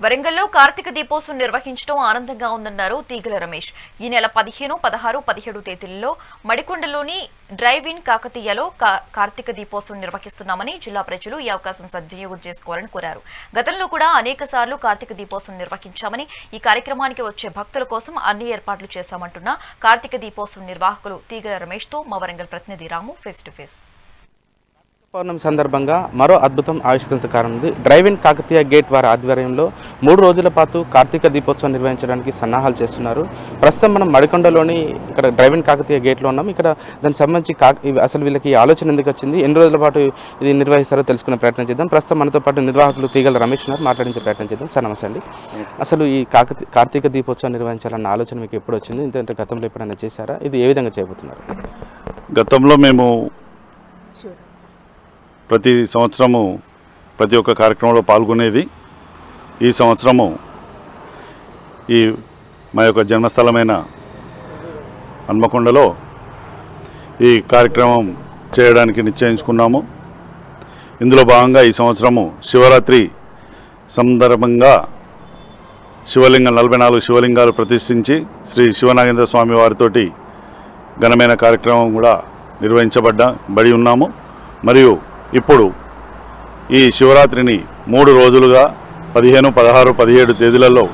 వరంగల్లో కార్తీక దీపోత్సవం నిర్వహించడం ఆనందంగా ఉందన్నారు తీగల రమేష్. ఈ నెల పదిహేను పదహారు పదిహేడు తేదీల్లో మడికొండలోని డ్రైవ్ ఇన్ కాకతీయలో కార్తీక దీపోత్సవం నిర్వహిస్తున్నామని జిల్లా ప్రజలు ఈ అవకాశం సద్వినియోగం చేసుకోవాలని కోరారు. గతంలో కూడా అనేక సార్లు కార్తీక దీపోత్సవం నిర్వహించామని ఈ కార్యక్రమానికి వచ్చే భక్తుల కోసం అన్ని ఏర్పాట్లు చేశామంటున్న కార్తీక దీపోత్సవం నిర్వాహకులు తీగల రమేష్తో మా వరంగల్ ప్రతినిధి రాము ఫేస్ టు ఫేస్ పౌర్ణమి సందర్భంగా మరో అద్భుతం ఆవిష్కరించ కానుంది డ్రైవ్ ఇన్ కాకతీయ గేట్ వారి ఆధ్వర్యంలో మూడు రోజుల పాటు కార్తీక దీపోత్సవం నిర్వహించడానికి సన్నాహాలు చేస్తున్నారు. ప్రస్తుతం మనం మడికొండలోని ఇక్కడ డ్రైవ్ ఇన్ కాకతీయ గేట్లో ఉన్నాం. ఇక్కడ దానికి సంబంధించి అసలు వీళ్ళకి ఆలోచన ఎందుకు వచ్చింది? ఎన్ని రోజుల పాటు ఇది నిర్వహిస్తారో తెలుసుకునే ప్రయత్నం చేద్దాం. ప్రస్తుతం మనతో పాటు నిర్వాహకులు తీగల రమేష్ ఉన్నారు. మాట్లాడించే ప్రయత్నం చేద్దాం. సార్ నమస్తే అండి. అసలు ఈ కాకతీ కార్తీక దీపోత్సవం నిర్వహించాలన్న ఆలోచన మీకు ఎప్పుడు వచ్చింది? ఎందుకంటే గతంలో ఎప్పుడైనా చేశారా? ఇది ఏ విధంగా చేయబోతున్నారు? గతంలో మేము ప్రతి సంవత్సరము ప్రతి ఒక్క కార్యక్రమంలో పాల్గొనేది. ఈ సంవత్సరము ఈ మా యొక్క జన్మస్థలమైన హన్మకొండలో ఈ కార్యక్రమం చేయడానికి నిశ్చయించుకున్నాము. ఇందులో భాగంగా ఈ సంవత్సరము శివరాత్రి సందర్భంగా శివలింగం నలభై నాలుగు శివలింగాలు ప్రతిష్ఠించి శ్రీ శివనాగేంద్ర స్వామి వారితోటి ఘనమైన కార్యక్రమం కూడా నిర్వహించబడ్డ బడి ఉన్నాము. మరియు ఇప్పుడు ఈ శివరాత్రిని మూడు రోజులుగా పదిహేను పదహారు పదిహేడు తేదీలలో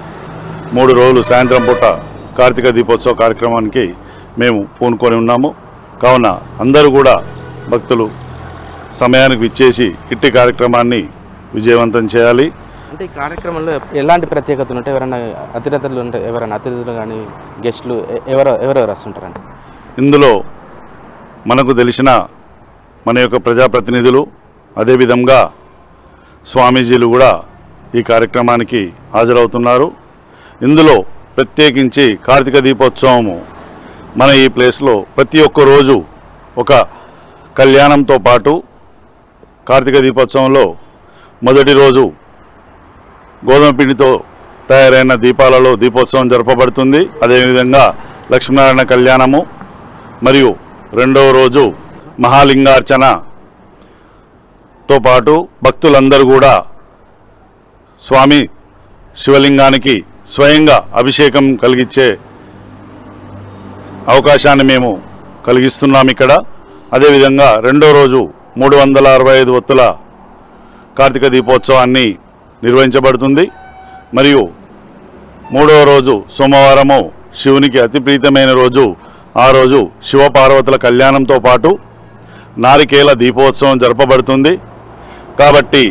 మూడు రోజులు సాయంత్రం పూట కార్తీక దీపోత్సవ కార్యక్రమానికి మేము పూనుకొని ఉన్నాము. కావున అందరూ కూడా భక్తులు సమయానికి విచ్చేసి ఇట్టి కార్యక్రమాన్ని విజయవంతం చేయాలి. అంటే ఈ కార్యక్రమంలో ఎలాంటి ప్రత్యేకతలు ఉంటాయి? ఎవరైనా అతిథులు ఉంటే ఎవరైనా అతిథులు కానీ గెస్టులు ఎవరు ఎవరెవరు వస్తుంటారండి? ఇందులో మనకు తెలిసిన మన యొక్క ప్రజాప్రతినిధులు అదేవిధంగా స్వామీజీలు కూడా ఈ కార్యక్రమానికి హాజరవుతున్నారు. ఇందులో ప్రత్యేకించి కార్తీక దీపోత్సవము మన ఈ ప్లేస్లో ప్రతి ఒక్క రోజు ఒక కళ్యాణంతో పాటు కార్తీక దీపోత్సవంలో మొదటి రోజు గోధుమ పిండితో తయారైన దీపాలలో దీపోత్సవం జరపబడుతుంది. అదేవిధంగా లక్ష్మీనారాయణ కళ్యాణము మరియు రెండవ రోజు మహాలింగార్చనతో పాటు భక్తులందరూ కూడా స్వామి శివలింగానికి స్వయంగా అభిషేకం కలిగించే అవకాశాన్ని మేము కలిగిస్తున్నాం ఇక్కడ. అదేవిధంగా రెండో రోజు మూడు వందల అరవై ఐదు ఒత్తుల కార్తీక దీపోత్సవాన్ని నిర్వహించబడుతుంది. మరియు మూడవ రోజు సోమవారము శివునికి అతి ప్రీతమైన రోజు ఆ రోజు శివపార్వతుల కళ్యాణంతో పాటు నారికేల దీపోత్సవం జరపబడుతుంది. కాబట్టి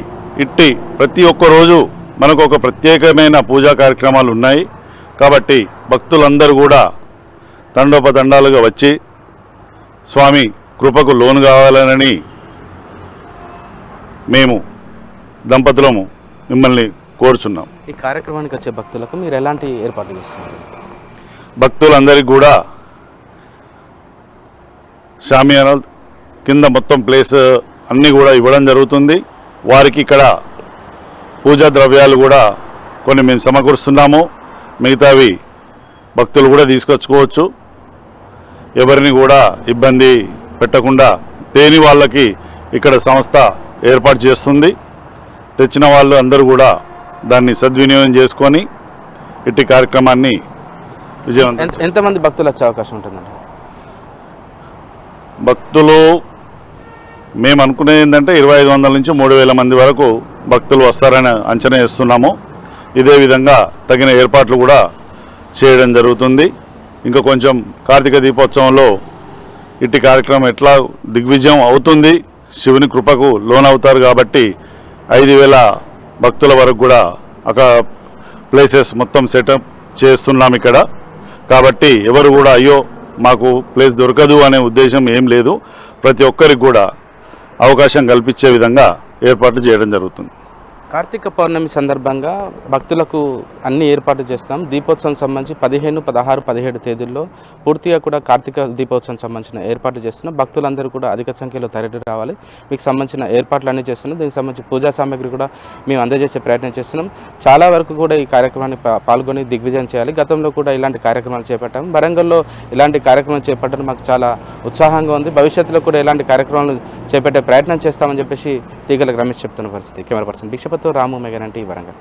ఇట్టి ప్రతి ఒక్క రోజు మనకు ఒక ప్రత్యేకమైన పూజా కార్యక్రమాలు ఉన్నాయి. కాబట్టి భక్తులందరూ కూడా తండోపతండాలుగా వచ్చి స్వామి కృపకు లోను కావాలని మేము దంపతులము మిమ్మల్ని కోరుచున్నాం. ఈ కార్యక్రమానికి వచ్చే భక్తులకు మీరు ఎలాంటి ఏర్పాట్లు చేస్తున్నారు? భక్తులందరికీ కూడా షామియానా కింద మొత్తం ప్లేస్ అన్నీ కూడా ఇవ్వడం జరుగుతుంది. వారికి ఇక్కడ పూజా ద్రవ్యాలు కూడా కొన్ని మేము సమకూరుస్తున్నాము. మిగతావి భక్తులు కూడా తీసుకొచ్చుకోవచ్చు. ఎవరిని కూడా ఇబ్బంది పెట్టకుండా తేని వాళ్ళకి ఇక్కడ సంస్థ ఏర్పాటు చేస్తుంది. తెచ్చిన వాళ్ళు అందరూ కూడా దాన్ని సద్వినియోగం చేసుకొని ఇట్టి కార్యక్రమాన్ని విజయవంతం ఎంత- ఎంతమంది భక్తులు వచ్చే అవకాశం ఉంటుందండి? భక్తులు మేము అనుకునేది ఏంటంటే ఇరవై ఐదు వందల నుంచి మూడు వేల మంది వరకు భక్తులు వస్తారని అంచనా వేస్తున్నాము. ఇదే విధంగా తగిన ఏర్పాట్లు కూడా చేయడం జరుగుతుంది. ఇంకా కొంచెం కార్తీక దీపోత్సవంలో ఇట్టి కార్యక్రమం ఎట్లా దిగ్విజయం అవుతుంది శివుని కృపకు లోనవుతారు కాబట్టి ఐదు వేల భక్తుల వరకు కూడా అక్కడ ప్లేసెస్ మొత్తం సెటప్ చేస్తున్నాం ఇక్కడ. కాబట్టి ఎవరు కూడా అయ్యో మాకు ప్లేస్ దొరకదు అనే ఉద్దేశం ఏం లేదు. ప్రతి ఒక్కరికి కూడా అవకాశం కల్పించే విధంగా ఏర్పాట్లు చేయడం జరుగుతుంది. కార్తీక పౌర్ణమి సందర్భంగా భక్తులకు అన్ని ఏర్పాటు చేస్తాం. దీపోత్సవం సంబంధించి పదిహేను పదహారు పదిహేడు తేదీల్లో పూర్తిగా కూడా కార్తీక దీపోత్సవం సంబంధించిన ఏర్పాట్లు చేస్తున్నాం. భక్తులందరూ కూడా అధిక సంఖ్యలో తరలి రావాలి. మీకు సంబంధించిన ఏర్పాట్లు అన్నీ చేస్తున్నాం. దీనికి సంబంధించి పూజా సామాగ్రి కూడా మేము అందజేసే ప్రయత్నం చేస్తున్నాం. చాలా వరకు కూడా ఈ కార్యక్రమాన్ని పాల్గొని దిగ్విజయం చేయాలి. గతంలో కూడా ఇలాంటి కార్యక్రమాలు చేపట్టాం. వరంగల్లో ఇలాంటి కార్యక్రమాలు చేపట్టడం మాకు చాలా ఉత్సాహంగా ఉంది. భవిష్యత్తులో కూడా ఇలాంటి కార్యక్రమాలు చేపట్టే ప్రయత్నం చేస్తామని చెప్పేసి తీగల రమేష్ చెప్తున్న పరిస్థితి. కెమెరా పర్సన్ భిక్షపతితో రాము మెగానంటి వరంగల్